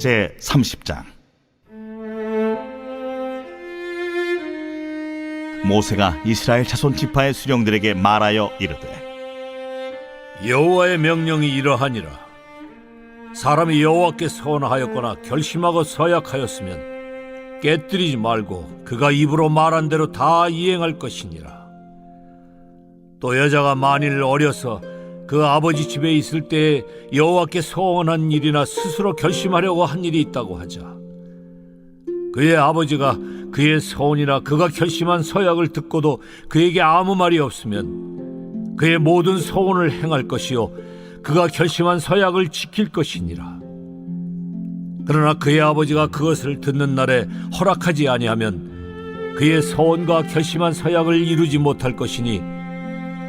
제 30장 모세가 이스라엘 자손 지파의 수령들에게 말하여 이르되 여호와의 명령이 이러하니라. 사람이 여호와께 서원하였거나 결심하고 서약하였으면 깨뜨리지 말고 그가 입으로 말한 대로 다 이행할 것이니라. 또 여자가 만일 어려서 그 아버지 집에 있을 때에 여호와께 서원한 일이나 스스로 결심하려고 한 일이 있다고 하자. 그의 아버지가 그의 서원이나 그가 결심한 서약을 듣고도 그에게 아무 말이 없으면 그의 모든 서원을 행할 것이요 그가 결심한 서약을 지킬 것이니라. 그러나 그의 아버지가 그것을 듣는 날에 허락하지 아니하면 그의 서원과 결심한 서약을 이루지 못할 것이니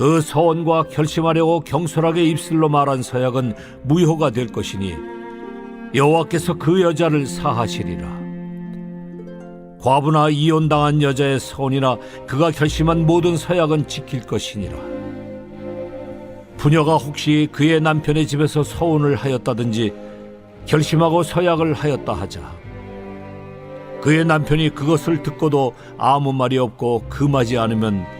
그 서원과 결심하려고 경솔하게 입술로 말한 서약은 무효가 될 것이니 여호와께서 그 여자를 사하시리라. 과부나 이혼당한 여자의 서원이나 그가 결심한 모든 서약은 지킬 것이니라. 부녀가 혹시 그의 남편의 집에서 서원을 하였다든지 결심하고 서약을 하였다 하자. 그의 남편이 그것을 듣고도 아무 말이 없고 금하지 않으면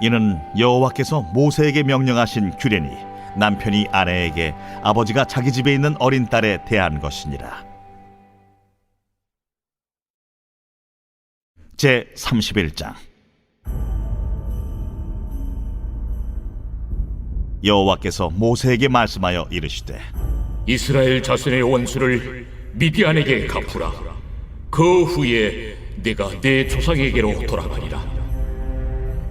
이는 여호와께서 모세에게 명령하신 규례니 남편이 아내에게 아버지가 자기 집에 있는 어린 딸에 대한 것이니라 제 31장 여호와께서 모세에게 말씀하여 이르시되 이스라엘 자손의 원수를 미디안에게 갚으라. 그 후에 내가 내 조상에게로 돌아가리라.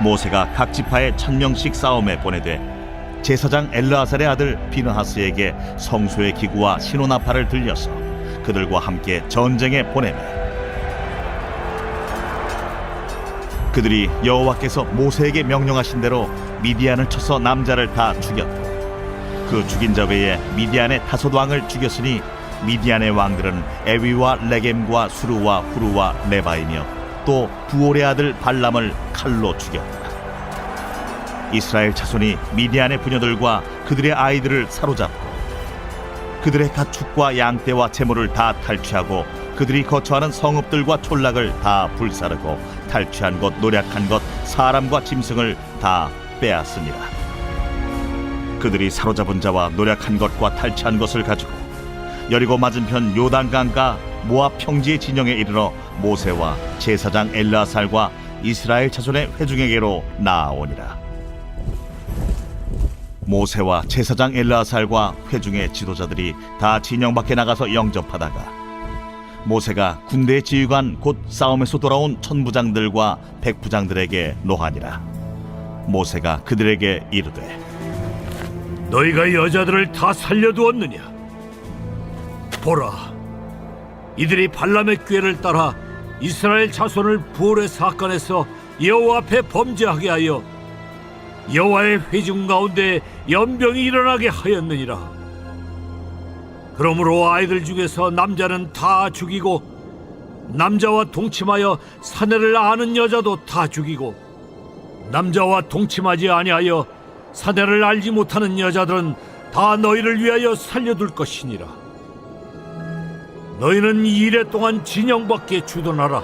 모세가 각 지파에 천 명씩 싸움에 보내되 제사장 엘르아살의 아들 비느하스에게 성소의 기구와 신호나팔을 들려서 그들과 함께 전쟁에 보내매. 그들이 여호와께서 모세에게 명령하신 대로 미디안을 쳐서 남자를 다 죽였고 그 죽인 자 외에 미디안의 다섯 왕을 죽였으니 미디안의 왕들은 에위와 레겜과 수르와 후르와 레바이며 또 부올의 아들 발람을 칼로 죽였다. 이스라엘 자손이 미디안의 부녀들과 그들의 아이들을 사로잡고 그들의 가축과 양떼와 재물을 다 탈취하고 그들이 거처하는 성읍들과 촌락을 다 불사르고 탈취한 것 노략한 것 사람과 짐승을 다 빼앗습니다. 그들이 사로잡은 자와 노략한 것과 탈취한 것을 가지고 여리고 맞은편 요단강가 모압 평지의 진영에 이르러 모세와 제사장 엘라살과 이스라엘 자손의 회중에게로 나아오니라. 모세와 제사장 엘라살과 회중의 지도자들이 다 진영 밖에 나가서 영접하다가 모세가 군대 지휘관 곧 싸움에서 돌아온 천부장들과 백부장들에게 노하니라. 모세가 그들에게 이르되 너희가 여자들을 다 살려두었느냐? 보라, 이들이 발람의 꾀를 따라 이스라엘 자손을 부올의 사건에서 여호와 앞에 범죄하게 하여 여호와의 회중 가운데 연병이 일어나게 하였느니라. 그러므로 아이들 중에서 남자는 다 죽이고 남자와 동침하여 사내를 아는 여자도 다 죽이고 남자와 동침하지 아니하여 사내를 알지 못하는 여자들은 다 너희를 위하여 살려둘 것이니라. 너희는 이 일에 동안 진영 밖에 주둔하라.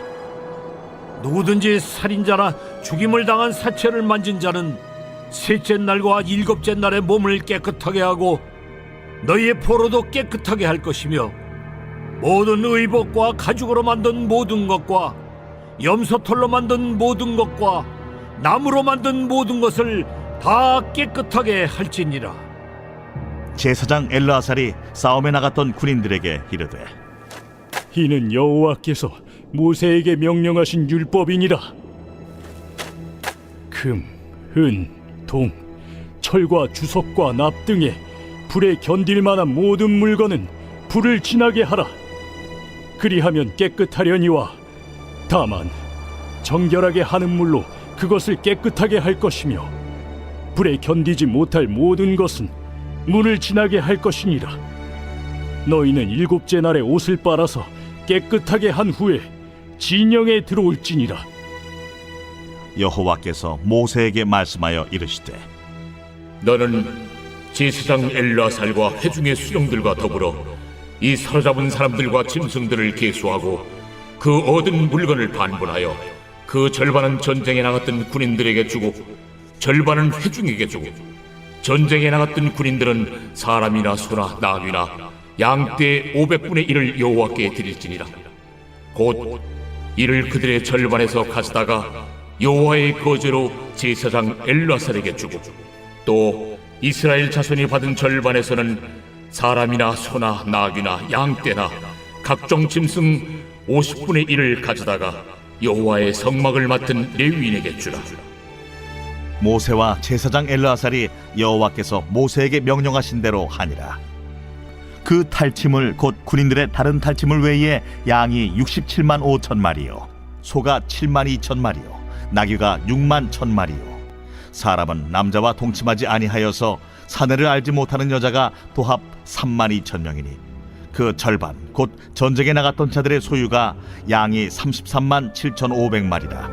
누구든지 살인자나 죽임을 당한 사체를 만진 자는 셋째 날과 일곱째 날에 몸을 깨끗하게 하고 너희의 포로도 깨끗하게 할 것이며 모든 의복과 가죽으로 만든 모든 것과 염소털로 만든 모든 것과 나무로 만든 모든 것을 다 깨끗하게 할지니라. 제사장 엘르아살이 싸움에 나갔던 군인들에게 이르되 이는 여호와께서 모세에게 명령하신 율법이니라. 금, 은, 동, 철과 주석과 납 등에 불에 견딜 만한 모든 물건은 불을 지나게 하라. 그리하면 깨끗하려니와 다만 정결하게 하는 물로 그것을 깨끗하게 할 것이며 불에 견디지 못할 모든 것은 물을 지나게 할 것이니라. 너희는 일곱째 날에 옷을 빨아서 깨끗하게 한 후에 진영에 들어올지니라. 여호와께서 모세에게 말씀하여 이르시되 너는 제사장 엘라살과 회중의 수령들과 더불어 이 사로잡은 사람들과 짐승들을 계수하고 그 얻은 물건을 반분하여 그 절반은 전쟁에 나갔던 군인들에게 주고 절반은 회중에게 주고 전쟁에 나갔던 군인들은 사람이나 소나 나귀나 양떼 500분의 1을 여호와께 드릴지니라 곧 이를 그들의 절반에서 가져다가 여호와의 거제로 제사장 엘라살에게 주고 또 이스라엘 자손이 받은 절반에서는 사람이나 소나 나귀나 양떼나 각종 짐승 50분의 1을 가져다가 여호와의 성막을 맡은 레위인에게 주라 모세와 제사장 엘르아살이 여호와께서 모세에게 명령하신 대로 하니라. 그 탈침을 곧 군인들의 다른 탈침을 외에 양이 67만 5천 마리요, 소가 7만 2천 마리요, 나귀가 6만 천 마리요. 사람은 남자와 동침하지 아니하여서 사내를 알지 못하는 여자가 도합 3만 2천 명이니 그 절반 곧 전쟁에 나갔던 자들의 소유가 양이 33만 7천 5백 마리라.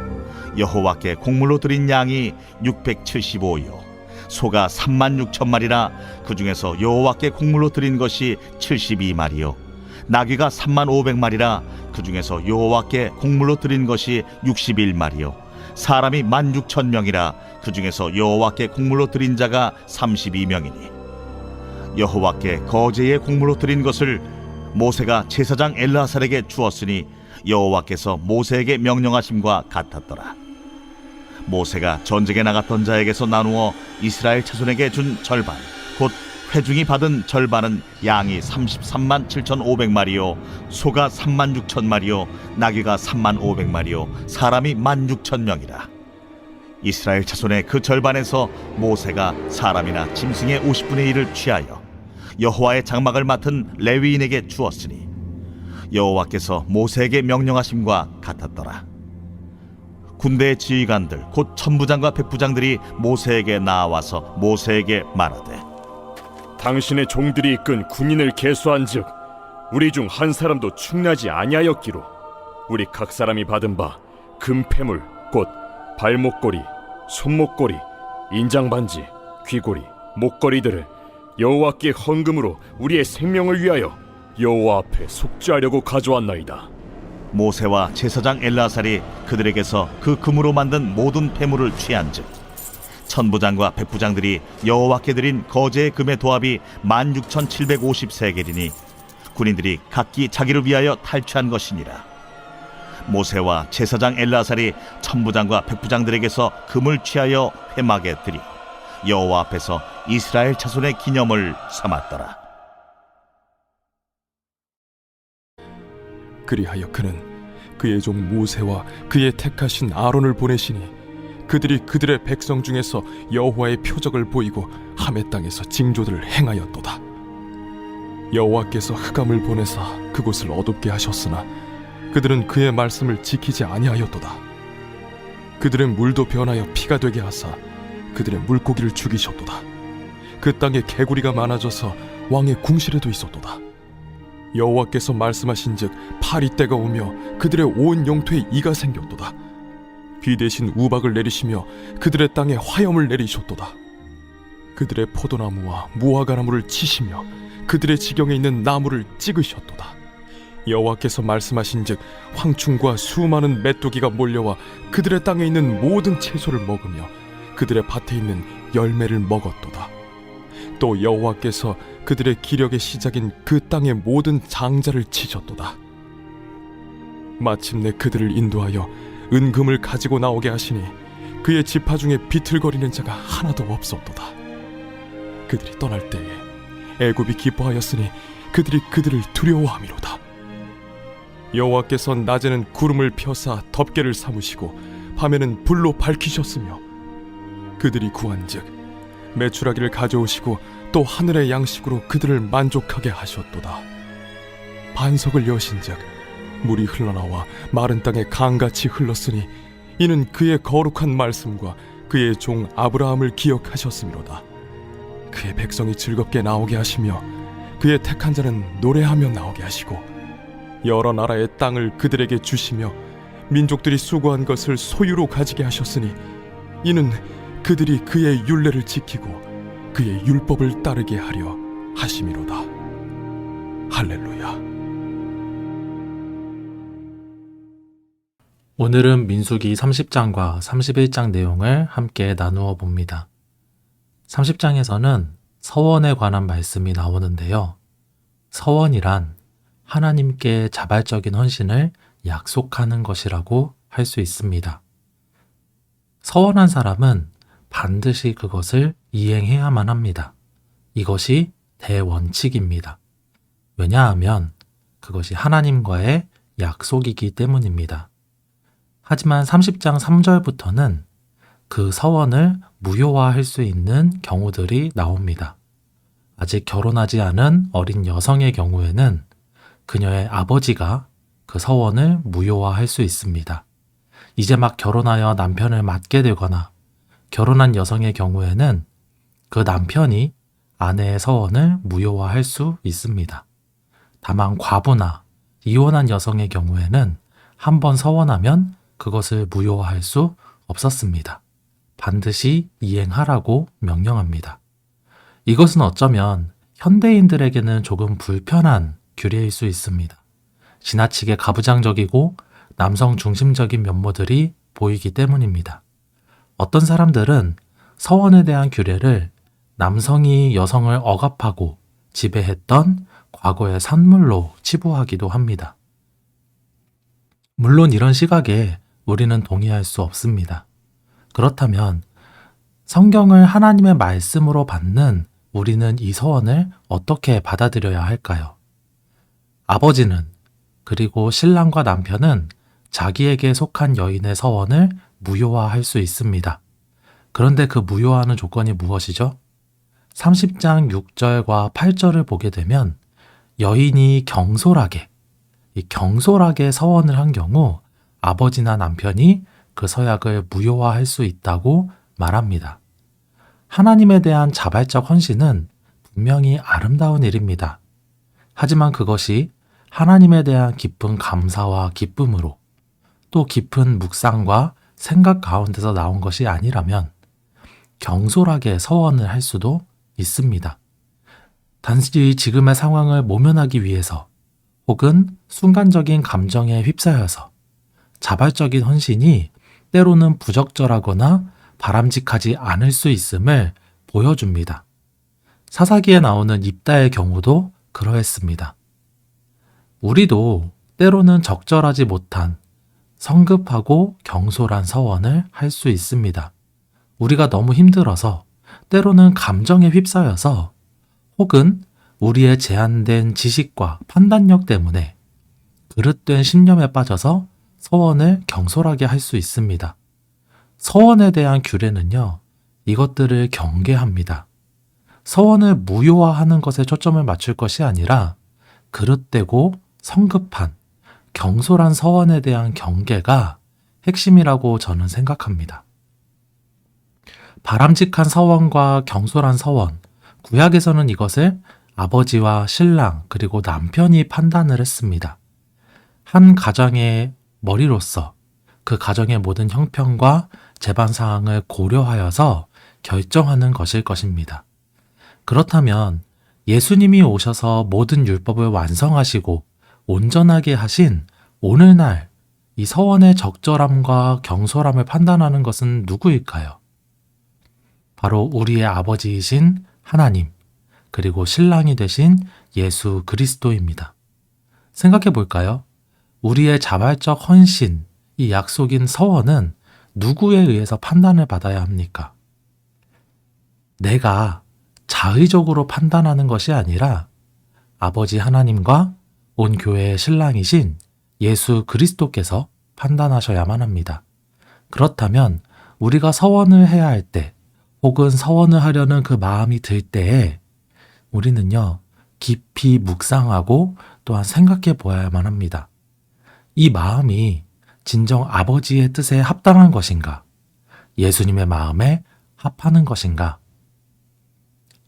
여호와께 곡물로 드린 양이 675요 소가 3만 6천 마리라 그 중에서 여호와께 곡물로 드린 것이 72마리요. 나귀가 3만 500마리라 그 중에서 여호와께 곡물로 드린 것이 61마리요. 사람이 1만 6천 명이라 그 중에서 여호와께 곡물로 드린 자가 32명이니. 여호와께 거제의 곡물로 드린 것을 모세가 제사장 엘라살에게 주었으니 여호와께서 모세에게 명령하심과 같았더라. 모세가 전쟁에 나갔던 자에게서 나누어 이스라엘 자손에게 준 절반 곧 회중이 받은 절반은 양이 33만 7,500마리요 소가 3만 6천 마리요 나귀가 3만 500마리요 사람이 1만 6천 명이라 이스라엘 자손의 그 절반에서 모세가 사람이나 짐승의 50분의 1을 취하여 여호와의 장막을 맡은 레위인에게 주었으니 여호와께서 모세에게 명령하심과 같았더라. 군대의 지휘관들 곧 천부장과 백부장들이 모세에게 나와서 모세에게 말하되 당신의 종들이 이끈 군인을 계수한즉 우리 중 한 사람도 충나지 아니하였기로 우리 각 사람이 받은 바 금패물 곧 발목걸이, 손목걸이, 인장반지, 귀고리, 목걸이들을 여호와께 헌금으로 우리의 생명을 위하여 여호와 앞에 속죄하려고 가져왔나이다. 모세와 제사장 엘라살이 그들에게서 그 금으로 만든 모든 폐물을 취한즉 천부장과 백부장들이 여호와께 드린 거제의 금의 도합이 16,750세겔이니 군인들이 각기 자기를 위하여 탈취한 것이니라. 모세와 제사장 엘라살이 천부장과 백부장들에게서 금을 취하여 회막에 드리 여호와 앞에서 이스라엘 자손의 기념을 삼았더라 그리하여 그는 그의 종 모세와 그의 택하신 아론을 보내시니 그들이 그들의 백성 중에서 여호와의 표적을 보이고 함의 땅에서 징조들을 행하였도다. 여호와께서 흑암을 보내사 그곳을 어둡게 하셨으나 그들은 그의 말씀을 지키지 아니하였도다. 그들의 물도 변하여 피가 되게 하사 그들의 물고기를 죽이셨도다. 그 땅에 개구리가 많아져서 왕의 궁실에도 있었도다. 여호와께서 말씀하신즉 파리 때가 오며 그들의 온 영토에 이가 생겼도다. 비 대신 우박을 내리시며 그들의 땅에 화염을 내리셨도다. 그들의 포도나무와 무화과나무를 치시며 그들의 지경에 있는 나무를 찍으셨도다. 여호와께서 말씀하신즉 황충과 수많은 메뚜기가 몰려와 그들의 땅에 있는 모든 채소를 먹으며 그들의 밭에 있는 열매를 먹었도다. 또 여호와께서 그들의 기력의 시작인 그 땅의 모든 장자를 치셨도다. 마침내 그들을 인도하여 은금을 가지고 나오게 하시니 그의 지파 중에 비틀거리는 자가 하나도 없었도다. 그들이 떠날 때에 애굽이 기뻐하였으니 그들이 그들을 두려워함이로다. 여호와께서 낮에는 구름을 펴사 덮개를 삼으시고 밤에는 불로 밝히셨으며 그들이 구한즉 메추라기를 가져오시고 또 하늘의 양식으로 그들을 만족하게 하셨도다. 반석을 여신즉 물이 흘러나와 마른 땅에 강같이 흘렀으니 이는 그의 거룩한 말씀과 그의 종 아브라함을 기억하셨음이로다. 그의 백성이 즐겁게 나오게 하시며 그의 택한 자는 노래하며 나오게 하시고 여러 나라의 땅을 그들에게 주시며 민족들이 수고한 것을 소유로 가지게 하셨으니 이는 그들이 그의 율례를 지키고 그의 율법을 따르게 하려 하심이로다. 할렐루야. 오늘은 민수기 30장과 31장 내용을 함께 나누어 봅니다. 30장에서는 서원에 관한 말씀이 나오는데요. 서원이란 하나님께 자발적인 헌신을 약속하는 것이라고 할 수 있습니다. 서원한 사람은 반드시 그것을 이행해야만 합니다. 이것이 대원칙입니다. 왜냐하면 그것이 하나님과의 약속이기 때문입니다. 하지만 30장 3절부터는 그 서원을 무효화할 수 있는 경우들이 나옵니다. 아직 결혼하지 않은 어린 여성의 경우에는 그녀의 아버지가 그 서원을 무효화할 수 있습니다. 이제 막 결혼하여 남편을 맞게 되거나 결혼한 여성의 경우에는 그 남편이 아내의 서원을 무효화할 수 있습니다. 다만 과부나 이혼한 여성의 경우에는 한 번 서원하면 그것을 무효화할 수 없었습니다. 반드시 이행하라고 명령합니다. 이것은 어쩌면 현대인들에게는 조금 불편한 규례일 수 있습니다. 지나치게 가부장적이고 남성 중심적인 면모들이 보이기 때문입니다. 어떤 사람들은 서원에 대한 규례를 남성이 여성을 억압하고 지배했던 과거의 산물로 치부하기도 합니다. 물론 이런 시각에 우리는 동의할 수 없습니다. 그렇다면 성경을 하나님의 말씀으로 받는 우리는 이 서원을 어떻게 받아들여야 할까요? 아버지는 그리고 신랑과 남편은 자기에게 속한 여인의 서원을 무효화할 수 있습니다. 그런데 그 무효화하는 조건이 무엇이죠? 30장 6절과 8절을 보게 되면 여인이 경솔하게, 이 경솔하게 서원을 한 경우 아버지나 남편이 그 서약을 무효화할 수 있다고 말합니다. 하나님에 대한 자발적 헌신은 분명히 아름다운 일입니다. 하지만 그것이 하나님에 대한 깊은 감사와 기쁨으로 또 깊은 묵상과 생각 가운데서 나온 것이 아니라면 경솔하게 서원을 할 수도 있습니다. 단지 지금의 상황을 모면하기 위해서 혹은 순간적인 감정에 휩싸여서 자발적인 헌신이 때로는 부적절하거나 바람직하지 않을 수 있음을 보여줍니다. 사사기에 나오는 입다의 경우도 그러했습니다. 우리도 때로는 적절하지 못한 성급하고 경솔한 서원을 할 수 있습니다. 우리가 너무 힘들어서 때로는 감정에 휩싸여서 혹은 우리의 제한된 지식과 판단력 때문에 그릇된 신념에 빠져서 서원을 경솔하게 할 수 있습니다. 서원에 대한 규례는요, 이것들을 경계합니다. 서원을 무효화하는 것에 초점을 맞출 것이 아니라 그릇되고 성급한 경솔한 서원에 대한 경계가 핵심이라고 저는 생각합니다. 바람직한 서원과 경솔한 서원, 구약에서는 이것을 아버지와 신랑 그리고 남편이 판단을 했습니다. 한 가정의 머리로서 그 가정의 모든 형편과 재반 사항을 고려하여서 결정하는 것일 것입니다. 그렇다면 예수님이 오셔서 모든 율법을 완성하시고 온전하게 하신 오늘날 이 서원의 적절함과 경솔함을 판단하는 것은 누구일까요? 바로 우리의 아버지이신 하나님, 그리고 신랑이 되신 예수 그리스도입니다. 생각해 볼까요? 우리의 자발적 헌신, 이 약속인 서원은 누구에 의해서 판단을 받아야 합니까? 내가 자의적으로 판단하는 것이 아니라 아버지 하나님과 온 교회의 신랑이신 예수 그리스도께서 판단하셔야만 합니다. 그렇다면 우리가 서원을 해야 할 때, 혹은 서원을 하려는 그 마음이 들 때에 우리는요, 깊이 묵상하고 또한 생각해 보아야만 합니다. 이 마음이 진정 아버지의 뜻에 합당한 것인가? 예수님의 마음에 합하는 것인가?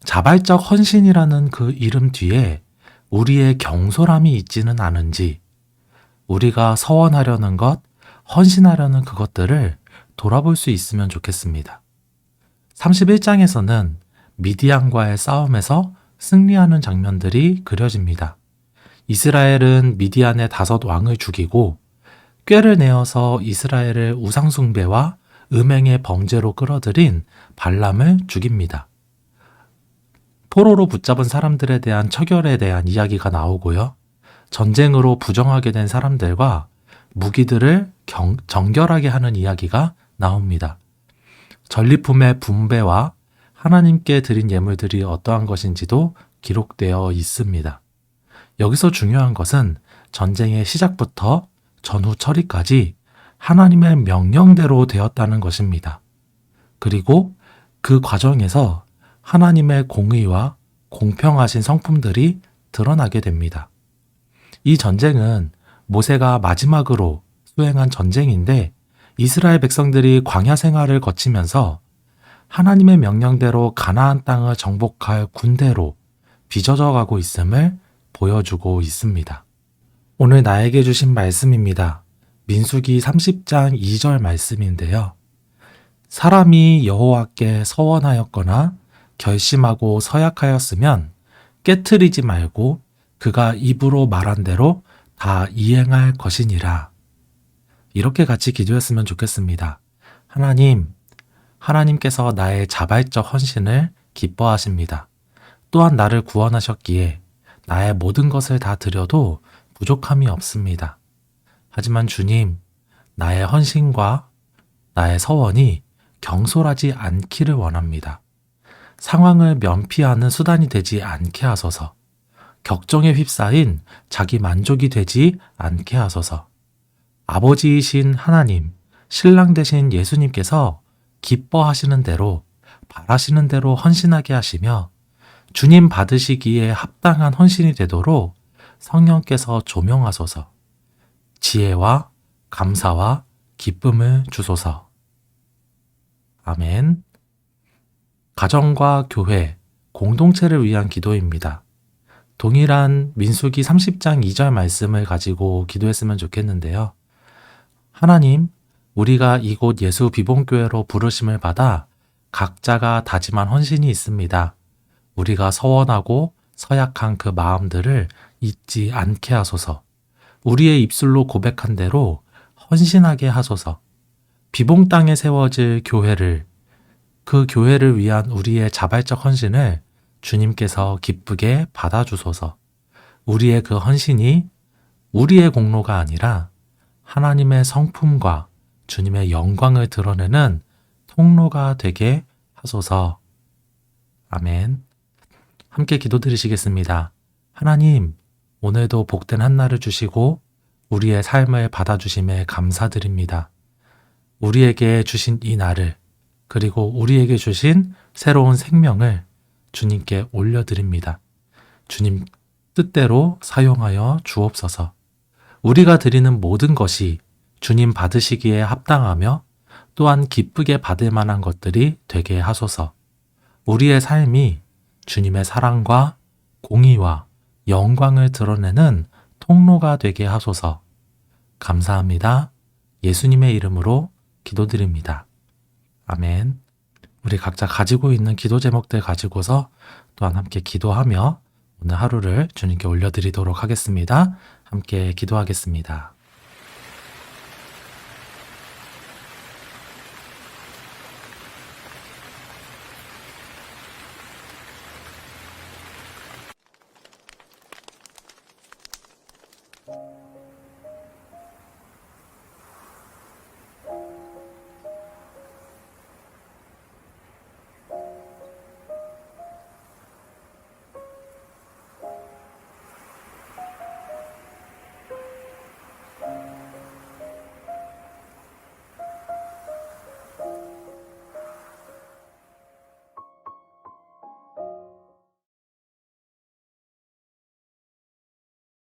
자발적 헌신이라는 그 이름 뒤에 우리의 경솔함이 있지는 않은지, 우리가 서원하려는 것, 헌신하려는 그것들을 돌아볼 수 있으면 좋겠습니다. 31장에서는 미디안과의 싸움에서 승리하는 장면들이 그려집니다. 이스라엘은 미디안의 다섯 왕을 죽이고 꾀를 내어서 이스라엘을 우상숭배와 음행의 범죄로 끌어들인 발람을 죽입니다. 포로로 붙잡은 사람들에 대한 처결에 대한 이야기가 나오고요. 전쟁으로 부정하게 된 사람들과 무기들을 경- 정결하게 하는 이야기가 나옵니다. 전리품의 분배와 하나님께 드린 예물들이 어떠한 것인지도 기록되어 있습니다. 여기서 중요한 것은 전쟁의 시작부터 전후 처리까지 하나님의 명령대로 되었다는 것입니다. 그리고 그 과정에서 하나님의 공의와 공평하신 성품들이 드러나게 됩니다. 이 전쟁은 모세가 마지막으로 수행한 전쟁인데 이스라엘 백성들이 광야 생활을 거치면서 하나님의 명령대로 가나안 땅을 정복할 군대로 빚어져 가고 있음을 보여주고 있습니다. 오늘 나에게 주신 말씀입니다. 민수기 30장 2절 말씀인데요. 사람이 여호와께 서원하였거나 결심하고 서약하였으면 깨트리지 말고 그가 입으로 말한 대로 다 이행할 것이니라. 이렇게 같이 기도했으면 좋겠습니다. 하나님, 하나님께서 나의 자발적 헌신을 기뻐하십니다. 또한 나를 구원하셨기에 나의 모든 것을 다 드려도 부족함이 없습니다. 하지만 주님, 나의 헌신과 나의 서원이 경솔하지 않기를 원합니다. 상황을 면피하는 수단이 되지 않게 하소서. 격정에 휩싸인 자기 만족이 되지 않게 하소서. 아버지이신 하나님, 신랑 되신 예수님께서 기뻐하시는 대로, 바라시는 대로 헌신하게 하시며 주님 받으시기에 합당한 헌신이 되도록 성령께서 조명하소서. 지혜와 감사와 기쁨을 주소서. 아멘. 가정과 교회, 공동체를 위한 기도입니다. 동일한 민수기 30장 2절 말씀을 가지고 기도했으면 좋겠는데요. 하나님, 우리가 이곳 예수 비봉교회로 부르심을 받아 각자가 다짐한 헌신이 있습니다. 우리가 서원하고 서약한 그 마음들을 잊지 않게 하소서. 우리의 입술로 고백한 대로 헌신하게 하소서. 비봉 땅에 세워질 교회를 그 교회를 위한 우리의 자발적 헌신을 주님께서 기쁘게 받아주소서. 우리의 그 헌신이 우리의 공로가 아니라 하나님의 성품과 주님의 영광을 드러내는 통로가 되게 하소서. 아멘. 함께 기도드리시겠습니다. 하나님, 오늘도 복된 한날을 주시고 우리의 삶을 받아주심에 감사드립니다. 우리에게 주신 이 날을 그리고 우리에게 주신 새로운 생명을 주님께 올려드립니다. 주님 뜻대로 사용하여 주옵소서. 우리가 드리는 모든 것이 주님 받으시기에 합당하며 또한 기쁘게 받을 만한 것들이 되게 하소서. 우리의 삶이 주님의 사랑과 공의와 영광을 드러내는 통로가 되게 하소서. 감사합니다. 예수님의 이름으로 기도드립니다. 아멘. 우리 각자 가지고 있는 기도 제목들 가지고서 또한 함께 기도하며 오늘 하루를 주님께 올려드리도록 하겠습니다. 함께 기도하겠습니다.